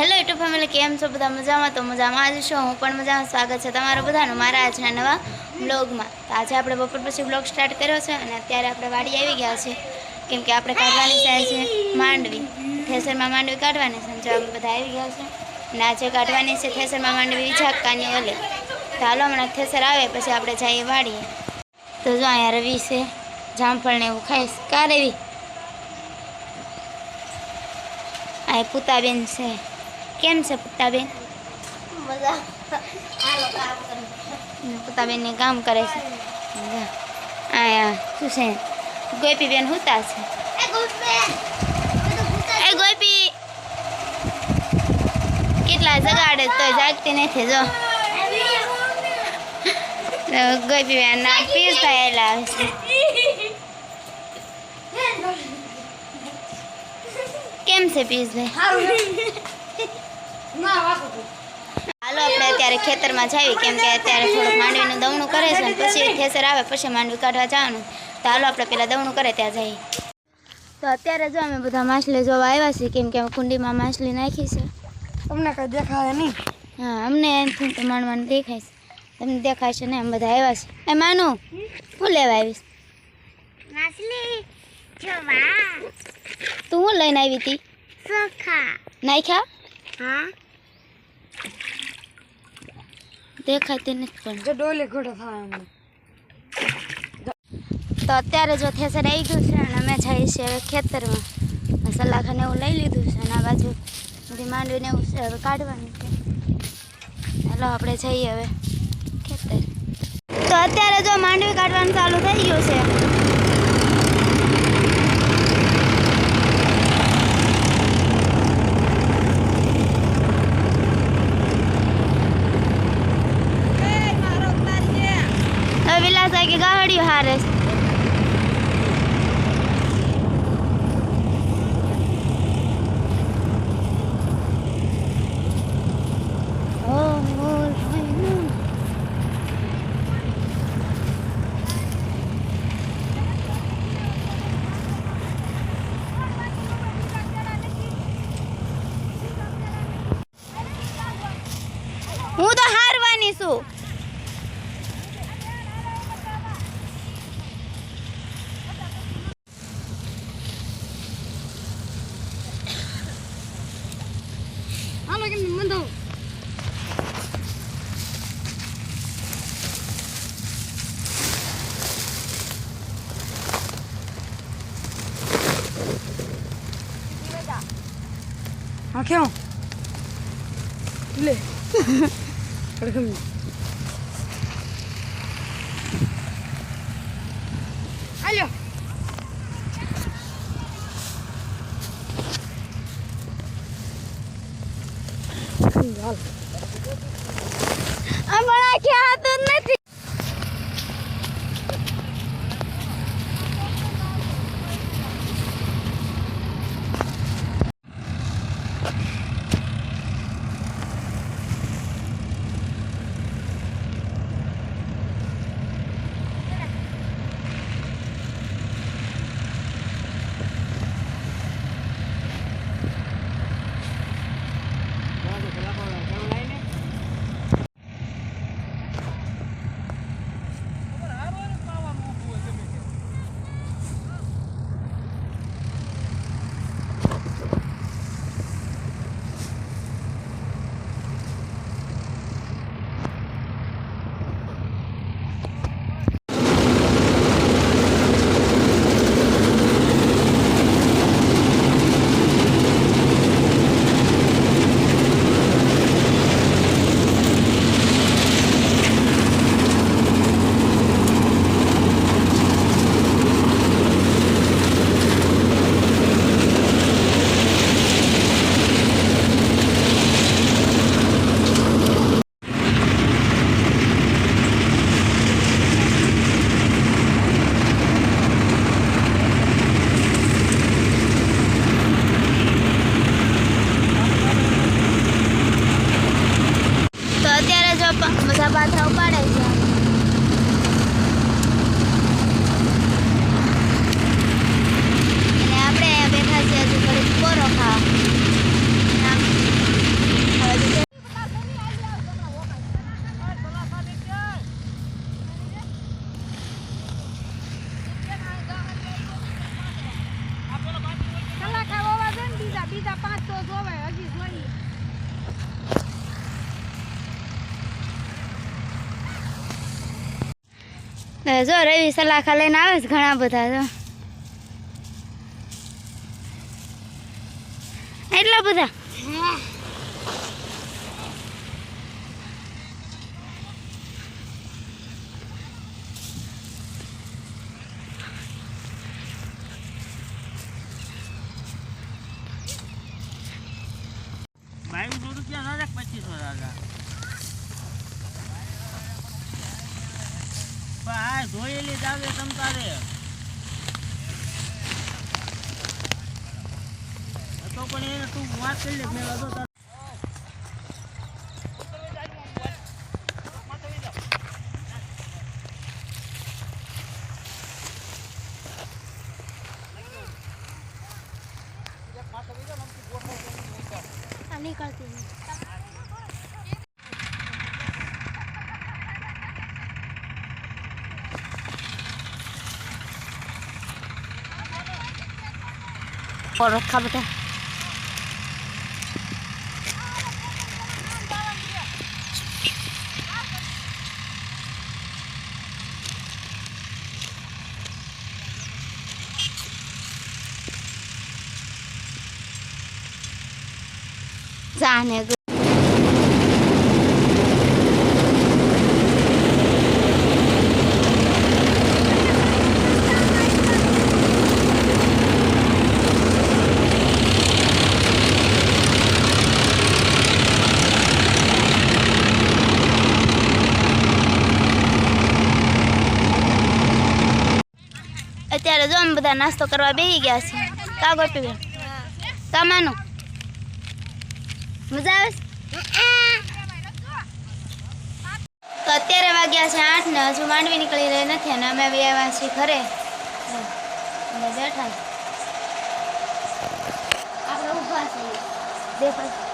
Hello YouTube family કેમ છો બધા? મજામાં તો મજામાં જ છો હું પણ મજામાં, સ્વાગત છે તમારું બધાનું મારા આજના નવા બ્લોગમાં. તો આજે આપણે બપોર પછી બ્લોગ સ્ટાર્ટ કર્યો છે અને અત્યારે આપણે વાડી આવી ગયા છે કેમ કે આપણે કાઢવાની થાય છે માંડવી. થેસરમાં માંડવી કાઢવાની છે જો અમે બધા આવી ગયા છે અને આજે કાઢવાની છે થેસરમાં માંડવી ઝાકાની ઓલે. તો હાલો, હમણાં થેસર આવે પછી આપણે જઈએ વાડીએ. તો જો અહીંયા રવિ છે જામફળને એવું ખાઈશ. કા રવિ? આ પુતાબેન છે. કેમ છે પુતાબેન પુતાબેન કામ કરે છે આયા શું છે ગોપીબેન હુતા છે એ ગોપી કેટલા જગાડે તો જાગતી નથી જો તો ગોપીબેન ના પીસ થયેલા છે કેમ છે પીસભાઈ હાલો આપણે અત્યારે ખેતરમાં જઈએ કેમ કે અત્યારે થોડુંક માંડવીનું દવણું કરે છે પછી થેસર આવે પછી માંડવી કાઢવા જવાનું. તો હાલો આપણે પહેલાં દવણું કરે ત્યાં જઈએ. તો અત્યારે જો અમે બધા માછલી જોવા આવ્યા છીએ કેમ કે અમે કુંડીમાં માછલી નાખી છે. અમને કઈ દેખાય નહીં. હા અમને એનાથી તો માંડવાનું દેખાય છે. તમને દેખાય છે ને એમ બધા આવ્યા છે એ માનું હું લેવા આવીશ? માછલી જોવા. તું હું લઈને આવી હતી? સખા નાખ્યા? હા? દેખાતી નથી પણ. જો ડોલે ઘોડો થાય અમને તો અત્યારે જો થેસર આવી ગયું છે અને અમે જઈએ છીએ હવે ખેતરમાં. સલાખાને એવું લઈ લીધું છે અને આ બાજુ બધી માંડવીને એવું છે હવે કાઢવાનું છે. ચાલો આપણે જઈએ હવે ખેતર. તો અત્યારે જો માંડવી કાઢવાનું ચાલુ થઈ ગયું છે હવે વિલાસ કે ગાવડિયું હારે છે. ઓ, ઓ, ભાઈનું. હું તો છું હાલો કે મંદો હા કેમ લે અડકમ 把头发来一下 જો રવિ સલાખા લઈને આવે છે ઘણા બધા જો. એટલા બધા? બાવીસો રૂપિયા ના રાખ, પચીસો દાદા આ જાવે જ આવે તમ તારે. તો પણ એને તું વાત કરી લે, મેં વાંધો નીકળતી और रखा बेटा जाने જો બધા નાસ્તો કરવા બેસી ગયા છે કા ગોપી કા માનો મજા આવે તો અત્યારે વાગ્યા છે આઠ ને હજુ માંડવી નીકળી રહી નથી અને અમે આવ્યા છીએ ઘરે. બેઠા આપણે ઊભા છીએ. દેખો